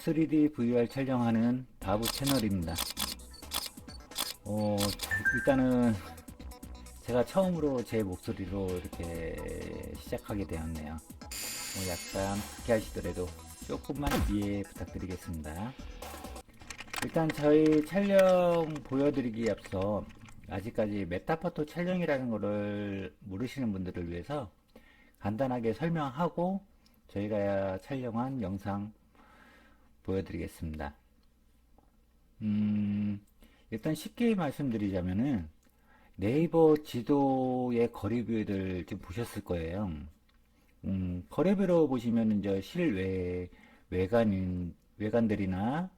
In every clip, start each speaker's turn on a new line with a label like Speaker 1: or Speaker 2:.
Speaker 1: 3D VR 촬영하는 바부 채널입니다. 어, 일단은 제가 처음으로 제 목소리로 이렇게 시작하게 되었네요. 뭐 약간 그렇게 하시더라도 조금만 이해 부탁드리겠습니다. 일단 저희 촬영 보여드리기 앞서 아직까지 메타포토 촬영이라는 것을 모르시는 분들을 위해서 간단하게 설명하고 저희가 촬영한 영상 보여드리겠습니다. 음, 일단 쉽게 말씀드리자면은 네이버 지도의 거리뷰들 좀 보셨을 거예요. 음, 거리뷰로 보시면 이제 실외 외관인 외관들이나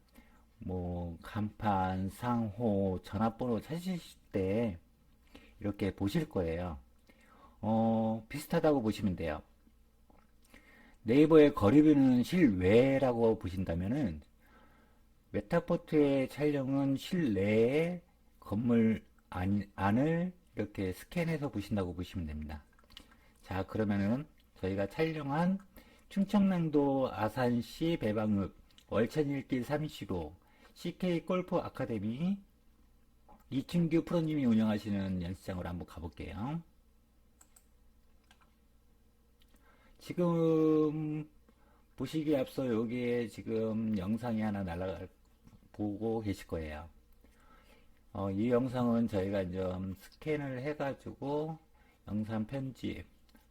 Speaker 1: 뭐 간판, 상호, 전화번호 찾으실 때 이렇게 보실 거예요. 어, 비슷하다고 보시면 돼요. 네이버의 거리뷰는 실외라고 보신다면은 메타포트의 촬영은 실내의 건물 안, 안을 이렇게 스캔해서 보신다고 보시면 됩니다. 자, 그러면은 저희가 촬영한 충청남도 아산시 배방읍 월천일길 3시로 CK 골프 아카데미 이춘규 프로님이 운영하시는 연습장으로 한번 가볼게요. 지금 보시기에 앞서 여기에 지금 영상이 하나 날아가 보고 계실 거예요. 어, 이 영상은 저희가 좀 스캔을 해가지고 영상 편집,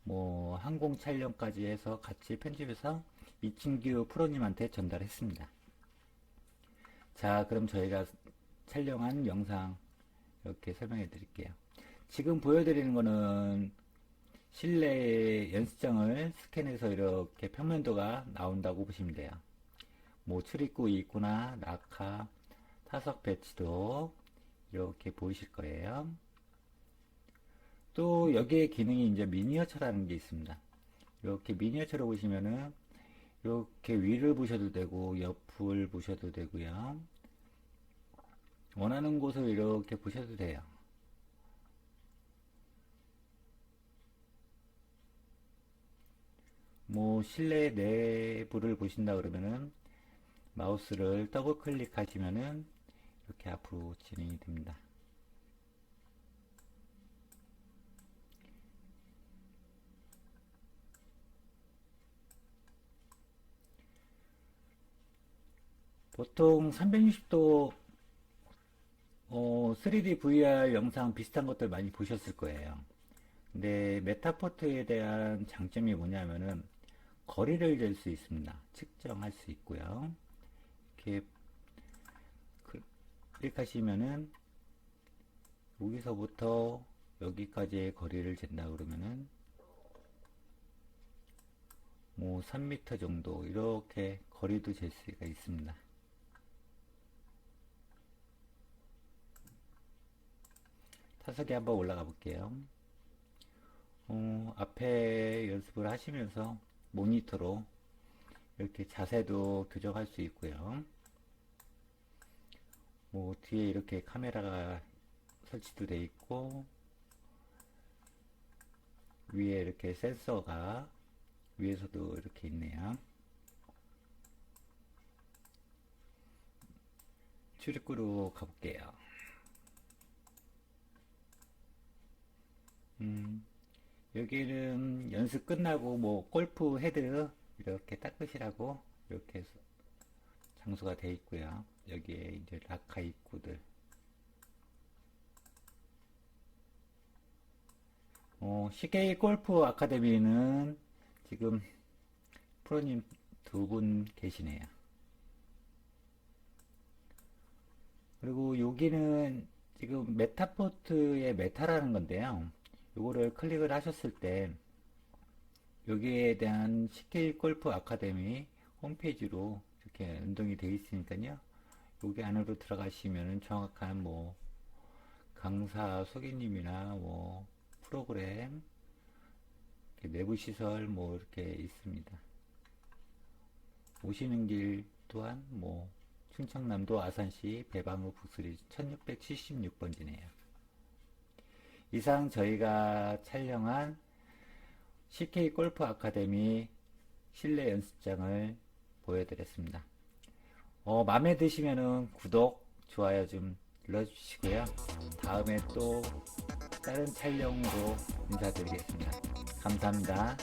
Speaker 1: 뭐 항공 촬영까지 해서 같이 편집해서 이친규 프로님한테 전달했습니다. 자, 그럼 저희가 촬영한 영상 이렇게 설명해 드릴게요. 지금 보여드리는 거는 실내 연습장을 스캔해서 이렇게 평면도가 나온다고 보시면 돼요. 뭐 출입구 입구나 낙하, 타석 배치도 이렇게 보이실 거예요. 또 여기에 기능이 이제 미니어처라는 게 있습니다. 이렇게 미니어처로 보시면은 이렇게 위를 보셔도 되고 옆을 보셔도 되고요. 원하는 곳을 이렇게 보셔도 돼요. 뭐 실내 내부를 보신다 그러면은 마우스를 더블 클릭하시면은 이렇게 앞으로 진행이 됩니다. 보통 360도 어, 3D VR 영상 비슷한 것들 많이 보셨을 거예요. 근데 메타포트에 대한 장점이 뭐냐면은 거리를 잴 수 있습니다. 측정할 수 있고요. 이렇게 클릭하시면은 여기서부터 여기까지의 거리를 잰다 그러면은 뭐 3m 정도 이렇게 거리도 잴 수가 있습니다. 타석에 한번 올라가 볼게요. 어, 앞에 연습을 하시면서 모니터로 이렇게 자세도 교정할 수 있고요. 뭐 뒤에 이렇게 카메라가 설치도 되어 있고 위에 이렇게 센서가 위에서도 이렇게 있네요. 출입구로 가볼게요. 음, 여기는 연습 끝나고 뭐 골프 헤드 이렇게 닦으시라고 이렇게 장소가 되어 있고요. 여기에 이제 라카 입구들. 어, CK 골프 아카데미는 지금 프로님 두 분 계시네요. 그리고 여기는 지금 메타포트의 메타라는 건데요. 요거를 클릭을 하셨을 때 여기에 대한 CK 골프 아카데미 홈페이지로 이렇게 연동이 되어 있으니까요. 여기 안으로 들어가시면 정확한 뭐 강사 소개님이나 뭐 프로그램 내부 시설 뭐 이렇게 있습니다. 오시는 길 또한 뭐 충청남도 아산시 배방읍 북수리 1676번지네요. 이상 저희가 촬영한 CK 골프 아카데미 실내 연습장을 보여드렸습니다. 어, 마음에 드시면은 구독, 좋아요 좀 눌러주시고요. 다음에 또 다른 촬영으로 인사드리겠습니다. 감사합니다.